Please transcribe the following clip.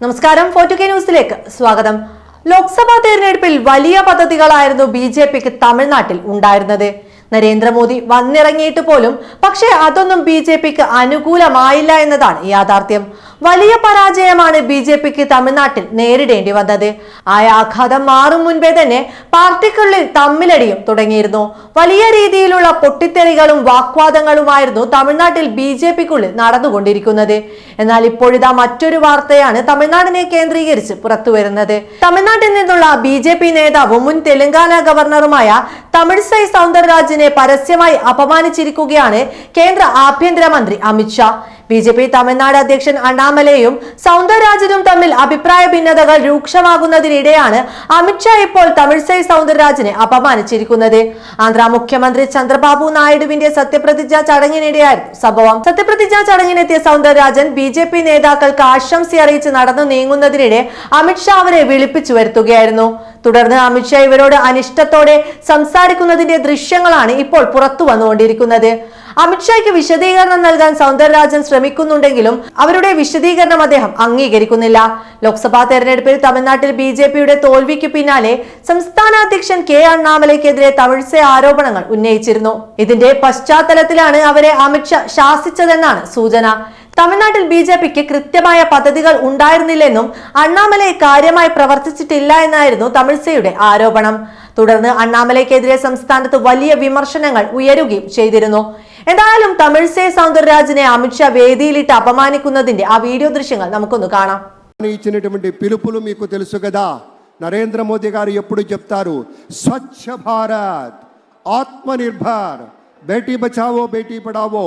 നമസ്കാരം ഫോർട്ടു കെ ന്യൂസിലേക്ക് സ്വാഗതം. ലോക്സഭാ തെരഞ്ഞെടുപ്പിൽ വലിയ പദ്ധതികളായിരുന്നു ബി ജെ പിക്ക് തമിഴ്നാട്ടിൽ ഉണ്ടായിരുന്നത്. നരേന്ദ്രമോദി വന്നിറങ്ങിയിട്ട് പോലും പക്ഷേ അതൊന്നും ബി ജെ പിക്ക് അനുകൂലമായില്ല എന്നതാണ് യാഥാർത്ഥ്യം. വലിയ പരാജയമാണ് ബി ജെ പിക്ക് തമിഴ്നാട്ടിൽ നേരിടേണ്ടി വന്നത്. ആ ആഘാതം മാറും മുൻപേ തന്നെ പാർട്ടിക്കുള്ളിൽ തമ്മിലടിയും തുടങ്ങിയിരുന്നു. വലിയ രീതിയിലുള്ള പൊട്ടിത്തെറികളും വാക്വാദങ്ങളുമായിരുന്നു തമിഴ്നാട്ടിൽ ബി ജെ പിക്കുള്ളിൽ നടന്നുകൊണ്ടിരിക്കുന്നത്. എന്നാൽ ഇപ്പോഴിതാ മറ്റൊരു വാർത്തയാണ് തമിഴ്നാടിനെ കേന്ദ്രീകരിച്ച് പുറത്തുവരുന്നത്. തമിഴ്നാട്ടിൽ നിന്നുള്ള ബി ജെ പി നേതാവും മുൻ തെലങ്കാന ഗവർണറുമായ തമിഴ്സൈ സൗന്ദരരാജിനെ പരസ്യമായി അപമാനിച്ചിരിക്കുകയാണ് കേന്ദ്ര ആഭ്യന്തരമന്ത്രി Amit Shah B J P Tamil Nadu അധ്യക്ഷൻ അണ്ണാമലയും സൗന്ദരരാജനും തമ്മിൽ അഭിപ്രായ ഭിന്നതകൾ രൂക്ഷമാകുന്നതിനിടെയാണ് അമിത്ഷാ ഇപ്പോൾ തമിഴ്സൈ സൗന്ദരരാജനെ അപമാനിച്ചിരിക്കുന്നത്. ആന്ധ്ര മുഖ്യമന്ത്രി ചന്ദ്രബാബു നായിഡുവിന്റെ സത്യപ്രതിജ്ഞാ ചടങ്ങിനിടെയായിരുന്നു സംഭവം. സത്യപ്രതിജ്ഞാ ചടങ്ങിനെത്തിയ സൗന്ദരരാജൻ ബി ജെ പി നേതാക്കൾക്ക് ആശംസ അറിയിച്ച് നടന്നു നീങ്ങുന്നതിനിടെ അമിത്ഷാ അവരെ വിളിപ്പിച്ചു വരുത്തുകയായിരുന്നു. തുടർന്ന് അമിത്ഷാ ഇവരോട് അനിഷ്ടത്തോടെ സംസാരിക്കുന്നതിന്റെ ദൃശ്യങ്ങളാണ് ഇപ്പോൾ പുറത്തു വന്നുകൊണ്ടിരിക്കുന്നത്. അമിത്ഷായ്ക്ക് വിശദീകരണം നൽകാൻ സൗന്ദരരാജൻ ശ്രമിക്കുന്നുണ്ടെങ്കിലും അവരുടെ വിശദീകരണം അദ്ദേഹം അംഗീകരിക്കുന്നില്ല. ലോക്സഭാ തെരഞ്ഞെടുപ്പിൽ തമിഴ്നാട്ടിൽ ബി ജെ പിയുടെ തോൽവിക്ക് പിന്നാലെ സംസ്ഥാന അധ്യക്ഷൻ കെ അണ്ണാമലയ്ക്കെതിരെ തമിഴ്സെ ആരോപണങ്ങൾ ഉന്നയിച്ചിരുന്നു. ഇതിന്റെ പശ്ചാത്തലത്തിലാണ് അവരെ അമിത്ഷാ ശാസിച്ചതെന്നാണ് സൂചന. തമിഴ്നാട്ടിൽ ബി ജെ പിക്ക് കൃത്യമായ പദ്ധതികൾ ഉണ്ടായിരുന്നില്ലെന്നും അണ്ണാമലൈ കാര്യമായി പ്രവർത്തിച്ചിട്ടില്ല എന്നായിരുന്നു തമിഴ്സയുടെ ആരോപണം. തുടർന്ന് അണ്ണാമലയ്ക്കെതിരെ സംസ്ഥാനത്ത് വലിയ വിമർശനങ്ങൾ ഉയരുകയും ചെയ്തിരുന്നു. എന്തായാലും തമിഴ്സേ സൗന്ദരരാജിനെ അമിത്ഷാ വേദിയിലിട്ട് അപമാനിക്കുന്നതിന്റെ ആ വീഡിയോ ദൃശ്യങ്ങൾ നമുക്കൊന്ന് കാണാം ఇచ్చినటువంటి పిలుపులు మీకు తెలుసు కదా నరేంద్ర మోదీ గారు ఎప్పుడు చెప్తారు స్వచ్ఛ భారత్ ఆత్మనిర్భర్ బేటీ బచావో బేటీ పడావో